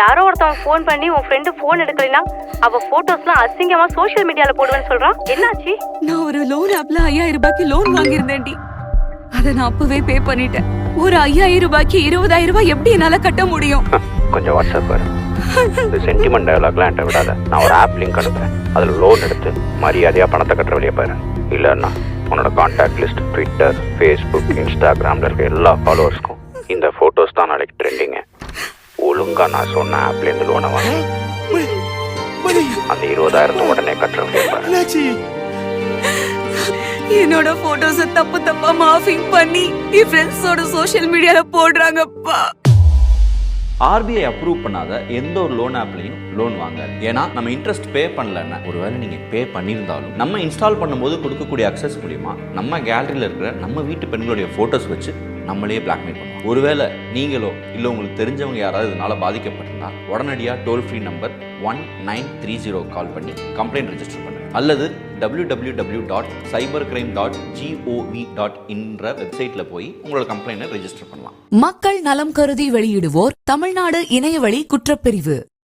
யாரோ ஒருத்தவன் ஃபோன் பண்ணி உன் ஃப்ரெண்டு ஃபோன் எடுக்கலைன்னா அவ போட்டோஸ்லாம் அசிங்கமா சோஷியல் மீடியால போடுவேன்னு சொல்றான் என்னாச்சு? நான் ஒரு லோன் ஆப்ல ஐயாயிரம் ரூபாய்க்கு லோன் வாங்கியிருந்தேன்டி. அதை நான் அப்பவே பே பண்ணிட்டேன். ஒரு ஐயாயிரம் ரூபாய்க்கு இருபதாயிரம் ரூபாய் எப்படி என்னால கட்ட முடியும்? கொஞ்சம் வாட்ஸ்அப் பாரு. இந்த சென்டிமெண்ட் டயலாக்லாம் என்கிட்ட விடாத. நான் ஒரு ஆப் லிங்க் அனுப்புறேன். அதில் லோன் எடுத்து மரியாதையாக பணத்தை கட்டுற வழியை பாரு. இல்லைன்னா உன்னோட கான்டாக்ட் லிஸ்ட் ட்விட்டர் ஃபேஸ்புக் இன்ஸ்டாகிராமில் இருக்க எல்லா ஃபாலோவர்ஸ்க்கும் இந்த ஃபோட்டோஸ் தான் நாளைக்கு ட்ரெண்டிங்க ஒழுங்கா நான் சொன்ன ஆப்லேருந்து லோனை வாங்க. அந்த இருபதாயிரத்தை உடனே கட்டுற வழியை பாரு என்னாச்சு? என்னோட போட்டோஸ தப்பு தப்பா மாஃபிங் பண்ணி என் ஃப்ரெண்ட்ஸோட சோஷியல் மீடியால போடுறாங்கப்பா. ஆர்பிஐ அப்ரூவ் பண்ணாத எந்த ஒரு லோன் ஆப்லையும் லோன் வாங்காது ஏன்னா நம்ம இன்ட்ரெஸ்ட் பே பண்ணலன்னா ஒருவேளை நீங்க பே பண்ணியிருந்தாலும் நம்ம இன்ஸ்டால் பண்ணும்போது கொடுக்கக்கூடிய அக்சஸ் மூலியமா நம்ம கேலரியில் இருக்கிற நம்ம வீட்டு பெண்களுடைய போட்டோஸ் வச்சு நம்மளே பிளாக்மெயில் பண்ணுவோம் ஒருவேளை நீங்களோ இல்லை உங்களுக்கு தெரிஞ்சவங்க யாராவது இதனால் பாதிக்கப்பட்டிருந்தா உடனடியாக toll free number one nine three zero call பண்ணி கம்ப்ளைண்ட் ரெஜிஸ்டர் பண்ணுங்கள் அல்லது W W W dot cyber crime dot GOV dot என்ற வெப்சைட்டில் போய் உங்களோட கம்ப்ளைண்ட் ரெஜிஸ்டர் பண்ணலாம். மக்கள் நலம் கருதி வெளியிடுவோர் தமிழ்நாடு இணையவழி குற்றப்பிரிவு.